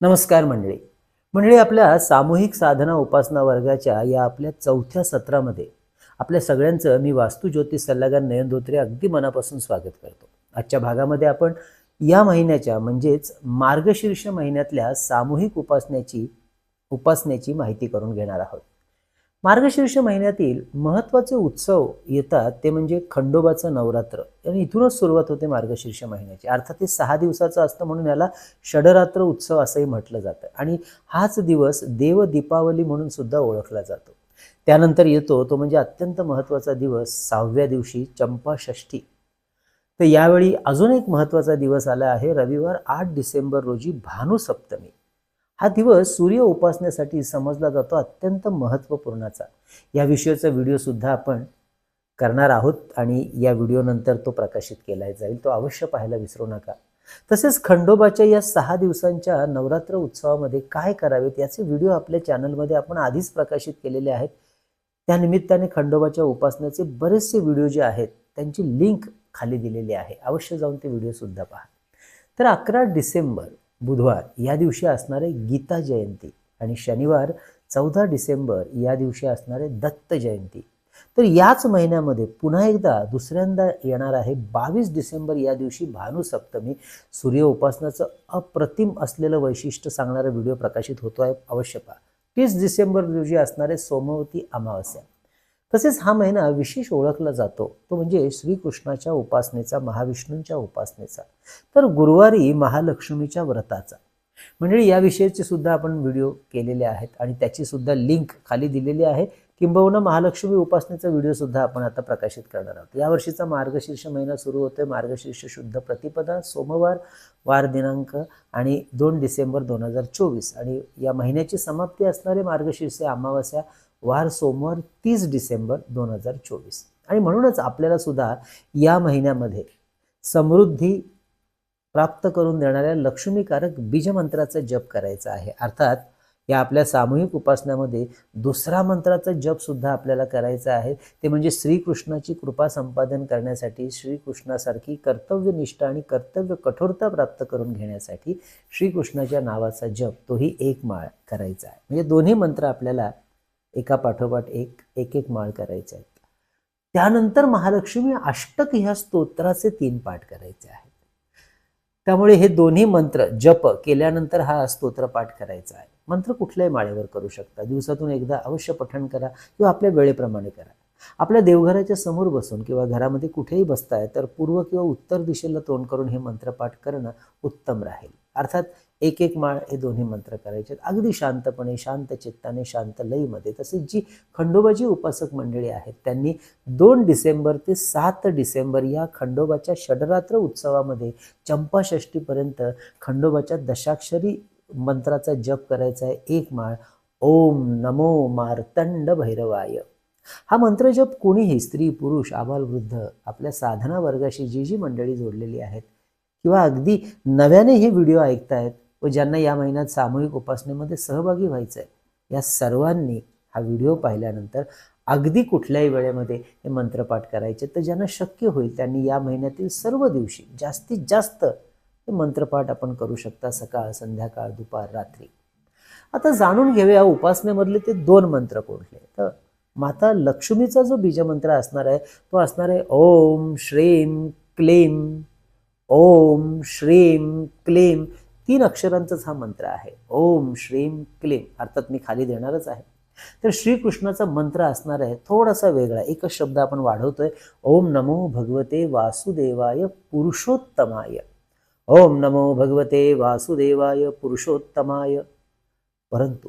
नमस्कार मंडळी. मंडळी आपल्या सामूहिक साधना उपासना वर्गाच्या या आपल्या चौथ्या सत्रामध्ये आपल्या सगळ्यांचं मी वास्तू ज्योतिष सल्लागार नयन धोत्रे अगदी मनापासून स्वागत करतो. आजच्या भागामध्ये आपण या महिन्याच्या म्हणजेच मार्गशीर्ष महिन्यातल्या सामूहिक उपासनेची उपासनेची माहिती करून घेणार आहोत. मार्गशीर्ष महिन्यातील महत्त्वाचे उत्सव येतात ते म्हणजे खंडोबाचं नवरात्र. आणि इथूनच सुरुवात होते मार्गशीर्ष महिन्याची. अर्थात ते सहा दिवसाचं असतं म्हणून याला षडरात्र उत्सव असंही म्हटलं जातं. आणि हाच दिवस देव दीपावली म्हणून सुद्धा ओळखला जातो. त्यानंतर येतो तो म्हणजे अत्यंत महत्त्वाचा दिवस सहाव्या दिवशी चंपाषष्ठी. तर यावेळी अजून एक महत्त्वाचा दिवस आला आहे रविवार आठ डिसेंबर रोजी भानुसप्तमी. हा दिवस सूर्य उपासनेसाठी समजला जातो अत्यंत महत्त्वपूर्णाचा. या विषयाचा व्हिडिओसुद्धा आपण करणार आहोत आणि या व्हिडिओनंतर तो प्रकाशित केला जाईल. तो अवश्य पाहायला विसरू नका. तसेच खंडोबाच्या या सहा दिवसांच्या नवरात्र उत्सवामध्ये काय करावेत याचे व्हिडिओ आपल्या चॅनलमध्ये आपण आधीच प्रकाशित केलेले आहेत. त्यानिमित्ताने खंडोबाच्या उपासनेचे बरेचसे व्हिडिओ जे आहेत त्यांची लिंक खाली दिलेली आहे. अवश्य जाऊन ते व्हिडिओसुद्धा पहा. तर अकरा डिसेंबर बुधवार या दिवशी असणारे गीता जयंती आणि शनिवार चौदा डिसेंबर या दिवशी असणारे दत्त जयंती. तर याच महिन्यामध्ये पुन्हा एकदा दुसऱ्यांदा येणार आहे बावीस डिसेंबर या दिवशी भानुसप्तमी सूर्य उपासनाचं अप्रतिम असलेलं वैशिष्ट्य सांगणारा व्हिडिओ प्रकाशित होतो आहे अवश्य पहा. तीस डिसेंबर रोजी असणारे सोमवती अमावस्या. तसेच हा महिना विशेष ओळखला जातो. तो म्हणजे श्रीकृष्णाच्या उपासनेचा महाविष्णूंच्या उपासनेचा. तर गुरुवारी महालक्ष्मीच्या व्रताचा. म्हणजे याविषयीचे सुद्धा आपण व्हिडिओ केलेले आहेत आणि त्याची सुद्धा लिंक खाली दिलेली आहे. किंबहुना महालक्ष्मी उपासनेचा व्हिडिओ सुद्धा आपण आता प्रकाशित करणार आहोत. यावर्षीचा मार्गशीर्ष महिना सुरू होतोय. मार्गशीर्ष शुद्ध प्रतिपदा सोमवार वार दिनांक आणि दोन डिसेंबर दोन हजार चोवीस. आणि या महिन्याची समाप्ती असणारे मार्गशीर्ष अमावस्या वार सोमवार तीस डिसेंबर दोन हजार चोवीस. आणि म्हणूनच आपल्याला सुद्धा या महिन्यामध्ये समृद्धी प्राप्त करून देणाऱ्या लक्ष्मीकारक बीजमंत्राचा जप करायचा आहे. अर्थात या आपल्या सामूहिक उपासनामध्ये दुसरा मंत्राचा जपसुद्धा आपल्याला करायचा आहे. ते म्हणजे श्रीकृष्णाची कृपा संपादन करण्यासाठी श्रीकृष्णासारखी कर्तव्यनिष्ठा आणि कर्तव्य कठोरता प्राप्त करून घेण्यासाठी श्रीकृष्णाच्या नावाचा जप तोही एक माळ करायचा आहे. म्हणजे दोन्ही मंत्र आपल्याला एका पाठोपाठ एक एक एक माळ करायचे आहेत. त्यानंतर महालक्ष्मी अष्टक ह्या स्तोत्राचे तीन पाठ करायचे आहे त्यामुळे हे दोन्ही मंत्र जप केल्यानंतर हा स्तोत्र पाठ करायचा आहे. मंत्र कुठल्याही माळेवर करू शकता. दिवसातून एकदा अवश्य पठण करा किंवा आपल्या वेळेप्रमाणे करा. आपल्या देवघराच्या समोर बसून किंवा घरामध्ये कुठेही बसताय तर पूर्व किंवा उत्तर दिशेला तोंड करून हे मंत्रपाठ करणं उत्तम राहील. अर्थात एक एक माळ हे दोन्ही मंत्र करायचे अगदी शांतपणे शांत चित्ताने शांत लईमध्ये तसेच जी खंडोबाची उपासक मंडळी आहेत त्यांनी दोन डिसेंबर ते सात डिसेंबर या खंडोबाच्या षडरात्र उत्सवामध्ये चंपाषष्टीपर्यंत खंडोबाच्या दशाक्षरी मंत्राचा जप करायचा आहे. एक माळ ओम नमो मार्तंड भैरवाय. हा मंत्र जप कोणीही स्त्री पुरुष आबाल वृद्ध आपल्या साधना वर्गाशी जी जी मंडळी जोडलेली आहेत किंवा अगदी नव्याने हे व्हिडिओ ऐकतायत व ज्यांना या महिन्यात सामूहिक उपासनेमध्ये सहभागी व्हायचं आहे या सर्वांनी हा व्हिडिओ पाहिल्यानंतर अगदी कुठल्याही वेळेमध्ये हे मंत्रपाठ करायचे तर ज्यांना शक्य होईल त्यांनी या महिन्यातील सर्व दिवशी जास्तीत जास्त हे मंत्रपाठ आपण करू शकता सकाळ संध्याकाळ दुपार रात्री. आता जाणून घेऊया उपासनेमधले ते दोन मंत्र कोणते? तर माता लक्ष्मीचा जो बीजमंत्र असणार आहे तो असणार आहे ओम श्रीम क्लीम ओम श्रीम क्लीम तीन अक्षरांचाच हा मंत्र आहे. ओम श्रीम क्लीम अर्थात मी खाली देणारच आहे. तर श्रीकृष्णाचा मंत्र असणार आहे थोडासा वेगळा. एकच शब्द आपण वाढवतोय. ओम नमो भगवते वासुदेवाय पुरुषोत्तमाय. ओम नमो भगवते वासुदेवाय पुरुषोत्तमाय. परंतु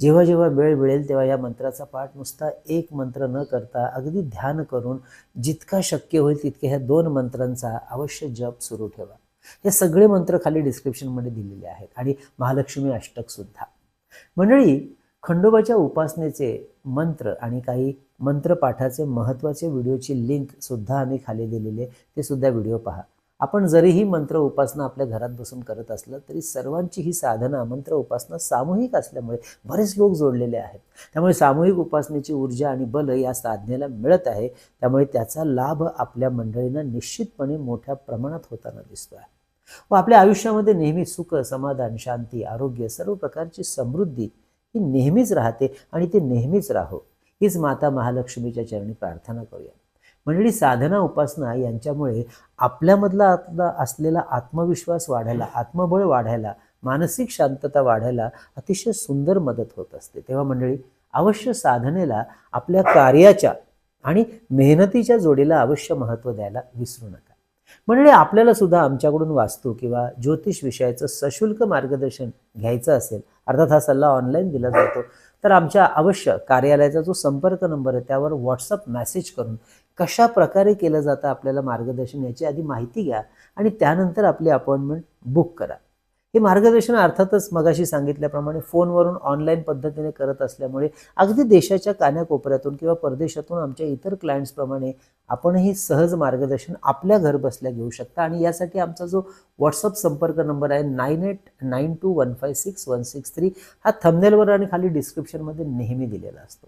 जेव्हा जेव्हा वेळ मिळेल तेव्हा या मंत्राचा पाठ नुसता एक मंत्र न करता अगदी ध्यान करून जितका शक्य होईल तितके ह्या दोन मंत्रांचा अवश्य जप सुरू ठेवा. हे सगळे मंत्र खाली डिस्क्रिप्शनमध्ये दिलेले आहेत. आणि महालक्ष्मी अष्टक सुद्धा. मंडळी खंडोबाच्या उपासनेचे मंत्र आणि काही मंत्रपाठाचे महत्त्वाचे व्हिडिओची लिंक सुद्धा आम्ही खाली दिलेले ते सुद्धा व्हिडिओ पहा. आपण जरीही मंत्र उपासना आपल्या घरात बसून करत असलं तरी सर्वांची ही साधना मंत्र उपासना सामूहिक असल्यामुळे बरेच लोक जोडलेले आहेत. त्यामुळे सामूहिक उपासनेची ऊर्जा आणि बल या साधनेला मिळत आहे. त्यामुळे त्याचा लाभ आपल्या मंडळींना निश्चितपणे मोठ्या प्रमाणात होताना दिसतो आहे व आपल्या आयुष्यामध्ये नेहमी सुख समाधान शांती आरोग्य सर्व प्रकारची समृद्धी ही नेहमीच राहते आणि ती नेहमीच राहो. हीच माता महालक्ष्मीच्या चरणी प्रार्थना करूया. मंडळी साधना उपासना यांच्यामुळे आपल्यामधला आतला असलेला आत्मविश्वास वाढायला आत्मबळ वाढायला मानसिक शांतता वाढायला अतिशय सुंदर मदत होत असते. तेव्हा मंडळी अवश्य साधनेला आपल्या कार्याच्या आणि मेहनतीच्या जोडीला अवश्य महत्त्व द्यायला विसरू नका. मंडळी आपल्याला सुद्धा आमच्याकडून वास्तू किंवा ज्योतिष विषयाचं सशुल्क मार्गदर्शन घ्यायचं असेल अर्थात हा सल्ला ऑनलाईन दिला जातो तर आमच्या अवश्य कार्यालयाचा जो संपर्क नंबर आहे त्यावर व्हॉट्सअप मेसेज करून कशा प्रकारे केलं जातं आपल्याला मार्गदर्शन याची आधी माहिती घ्या आणि त्यानंतर आपली अपॉइंटमेंट बुक करा. हे मार्गदर्शन अर्थातच मगाशी सांगितल्याप्रमाणे फोनवरून ऑनलाईन पद्धतीने करत असल्यामुळे अगदी देशाच्या कान्याकोपऱ्यातून किंवा परदेशातून आमच्या इतर क्लायंट्सप्रमाणे आपणही सहज मार्गदर्शन आपल्या घरबसल्या घेऊ शकता. आणि यासाठी आमचा जो व्हॉट्सअप संपर्क नंबर आहे nine eight nine two one five six one six three हा थंबनेलवर आणि खाली डिस्क्रिप्शनमध्ये नेहमी दिलेला असतो.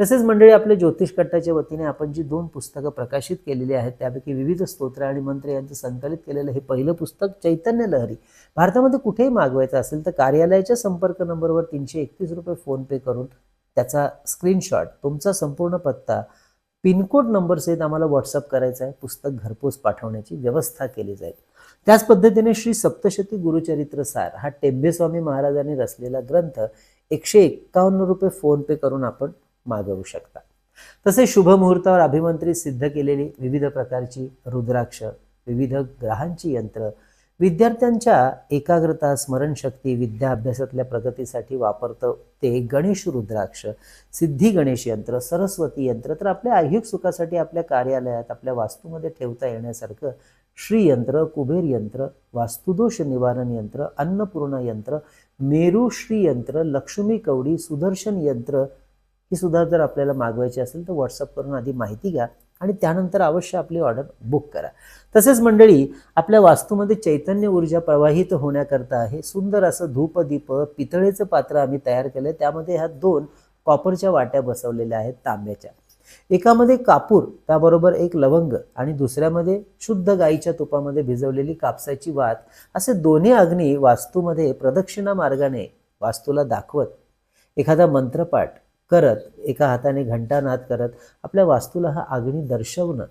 तसेच मंडळी आपल्या ज्योतिष कट्टाच्या वतीने आपण जी दोन पुस्तकं प्रकाशित केलेली आहेत त्यापैकी विविध स्तोत्र आणि मंत्र यांचं संकलित केलेलं हे पहिलं पुस्तक चैतन्य लहरी. भारतामध्ये कुठेही मागवायचं असेल तर कार्यालयाच्या संपर्क नंबरवर तीनशे एकतीस रुपये फोनपे करून त्याचा स्क्रीनशॉट तुमचा संपूर्ण पत्ता पिनकोड नंबरसहित आम्हाला व्हॉट्सअप करायचा आहे. पुस्तक घरपोच पाठवण्याची व्यवस्था केली जाईल. त्याच पद्धतीने श्री सप्तशती गुरुचरित्र सार हा टेंबेस्वामी महाराजांनी रचलेला ग्रंथ एकशे एक्कावन्न रुपये फोनपे करून आपण मागवू शकता तसेच शुभ मुहूर्तावर अभिमंत्रित सिद्ध केलेली विविध प्रकारची रुद्राक्ष विविध ग्रहांची यंत्र विद्यार्थ्यांच्या एकाग्रता स्मरणशक्ती विद्या अभ्यासातल्या प्रगतीसाठी वापरतं ते गणेश रुद्राक्ष सिद्धी गणेश यंत्र सरस्वती यंत्र तर आपल्या ऐहिक सुखासाठी आपल्या कार्यालयात आपल्या वास्तूमध्ये ठेवता येण्यासारखं श्रीयंत्र कुबेर यंत्र वास्तुदोष निवारण यंत्र अन्नपूर्ण यंत्र मेरू श्रीयंत्र लक्ष्मी कवडी सुदर्शन यंत्र ही सुद्धा जर आपल्याला मागवायची असेल तर व्हॉट्सअप करून आधी माहिती घ्या आणि त्यानंतर अवश्य आपली ऑर्डर बुक करा. तसेच मंडळी आपल्या वास्तूमध्ये चैतन्य ऊर्जा प्रवाहित होण्याकरता हे सुंदर असं धूपदीप पितळेचं पात्र आम्ही तयार केलं त्यामध्ये ह्या दोन कॉपरच्या वाट्या बसवलेल्या आहेत तांब्याच्या. एकामध्ये कापूर त्याबरोबर एक लवंग आणि दुसऱ्यामध्ये शुद्ध गाईच्या तुपामध्ये भिजवलेली कापसाची वात. असे दोन्ही अग्नी वास्तूमध्ये प्रदक्षिणा मार्गाने वास्तूला दाखवत. एखादा मंत्रपाठ करत एका हाताने घंटानाद करत आपल्या वास्तूला हा अग्नी दर्शवणं.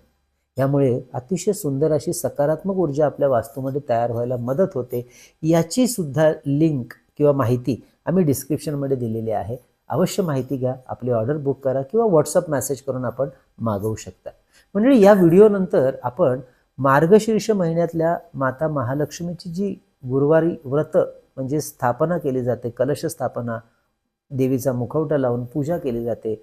यामुळे अतिशय सुंदर अशी सकारात्मक ऊर्जा आपल्या वास्तूमध्ये तयार व्हायला मदत होते. याची सुद्धा लिंक किंवा माहिती आम्ही डिस्क्रिप्शनमध्ये दिलेली आहे. अवश्य माहिती घ्या आपली ऑर्डर बुक करा किंवा व्हॉट्सअप मेसेज करून आपण मागवू शकता. म्हणजे या व्हिडिओनंतर आपण मार्गशीर्ष महिन्यातल्या माता महालक्ष्मीची जी गुरुवारी व्रत म्हणजे स्थापना केली जाते कलश स्थापना देवीचा मुखवटा लावून पूजा केली जाते.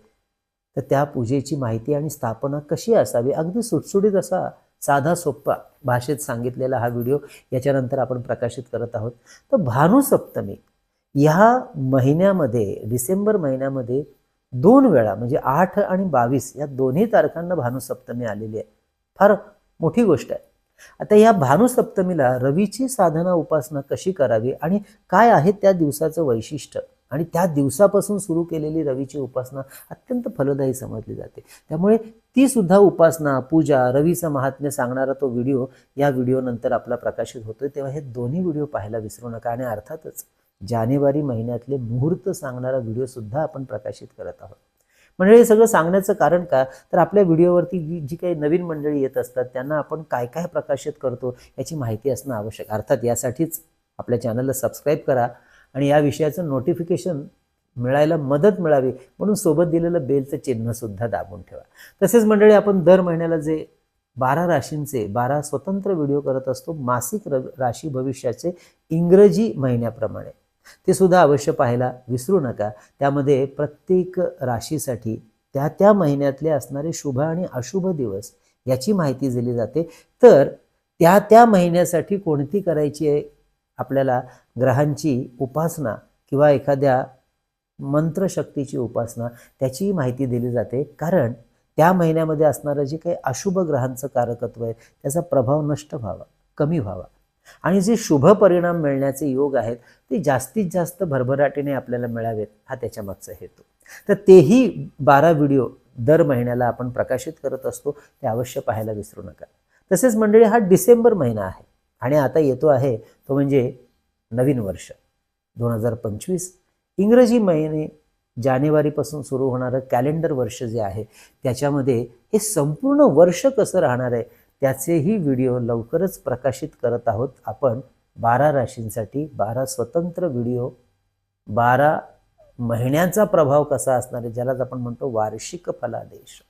तर त्या पूजेची माहिती आणि स्थापना कशी असावी? अगदी सुटसुटीत असा साधा सोप्पा भाषेत सांगितलेला हा व्हिडिओ याच्यानंतर आपण प्रकाशित करत आहोत. तर भानुसप्तमी ह्या महिन्यामध्ये डिसेंबर महिन्यामध्ये दोन वेळा म्हणजे आठ आणि बावीस या दोन्ही तारखांना भानुसप्तमी आलेली आहे. फार मोठी गोष्ट आहे. आता या भानुसप्तमीला रवीची साधना उपासना कशी करावी आणि काय आहे त्या दिवसाचं वैशिष्ट्य? आणि त्या दिवसापासून सुरू केलेली रवीची उपासना अत्यंत फलदायी समजली जाते. त्यामुळे ती सुद्धा उपासना पूजा रवीचं महात्म्य सांगणारा तो व्हिडिओ या व्हिडिओनंतर आपला प्रकाशित होतोय. तेव्हा हे दोन्ही व्हिडिओ पाहायला विसरू नका आणि अर्थातच जानेवारी महिन्यातले मुहूर्त सांगणारा व्हिडिओ सुद्धा आपण प्रकाशित करत आहोत. म्हणजे हे सगळं सांगण्याचं कारण का? तर आपल्या व्हिडिओवरती जी जी काही नवीन मंडळी येत असतात त्यांना आपण काय काय प्रकाशित करतो याची माहिती असणं आवश्यक अर्थात यासाठीच आपल्या चॅनलला सबस्क्राईब करा आणि या विषयाचं नोटिफिकेशन मिळायला मदत मिळावी म्हणून सोबत दिलेलं बेलचं चिन्हसुद्धा दाबून ठेवा. तसेच मंडळी आपण दर महिन्याला जे बारा राशींचे बारा स्वतंत्र व्हिडिओ करत असतो मासिक र राशी भविष्याचे इंग्रजी महिन्याप्रमाणे. ते सुद्धा अवश्य पाहायला विसरू नका. त्यामध्ये प्रत्येक राशीसाठी त्या त्या महिन्यातले असणारे शुभ आणि अशुभ दिवस याची माहिती दिली जाते. तर त्या त्या महिन्यासाठी कोणती करायची आहे? आपल्याला ग्रहांची उपासना किंवा एखाद्या मंत्रशक्तीची उपासना त्याचीही माहिती दिली जाते. कारण त्या महिन्यामध्ये असणारं जे काही अशुभ ग्रहांचं कारकत्व आहे त्याचा प्रभाव नष्ट व्हावा कमी व्हावा. आणि जे शुभ परिणाम मिळण्याचे योग आहेत ते जास्तीत जास्त भरभराटीने आपल्याला मिळावेत हा त्याच्यामागचा हेतू. तर तेही बारा व्हिडिओ दर महिन्याला आपण प्रकाशित करत असतो ते अवश्य पाहायला विसरू नका. तसेच मंडळी हा डिसेंबर महिना आहे. आणि आता येतो आहे तो म्हणजे नवीन वर्ष. दोन हजार पंचवीस इंग्रजी महिने जानेवारीपासून सुरू होणारं कॅलेंडर वर्ष जे आहे त्याच्यामध्ये हे संपूर्ण वर्ष कसं राहणार आहे त्याचेही व्हिडिओ लवकरच प्रकाशित करत आहोत आपण. बारा राशींसाठी बारा स्वतंत्र व्हिडिओ बारा महिन्यांचा प्रभाव कसा असणार आहे ज्यालाच आपण म्हणतो वार्षिक फलादेश.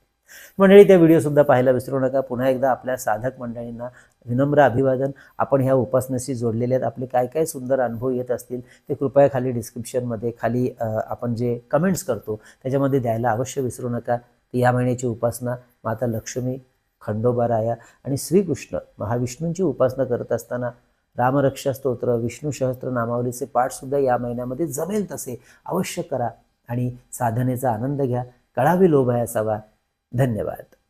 मंडळी त्या व्हिडिओसुद्धा पाहायला विसरू नका. पुन्हा एकदा आपल्या साधक मंडळींना विनम्र अभिवादन. आपण ह्या उपासनेशी जोडलेले आहेत. आपले काय काय सुंदर अनुभव येत असतील ते कृपया खाली डिस्क्रिप्शनमध्ये खाली आपण जे कमेंट्स करतो त्याच्यामध्ये द्यायला अवश्य विसरू नका. या महिन्याची उपासना. माता लक्ष्मी खंडोबाराया आणि श्रीकृष्ण महाविष्णूंची उपासना करत असताना रामरक्षा स्तोत्र विष्णू सहस्त्र नामावलीचे पाठसुद्धा या महिन्यामध्ये जमेल तसे अवश्य करा आणि साधनेचा आनंद घ्या. कळावी लोभायासावा धन्यवाद.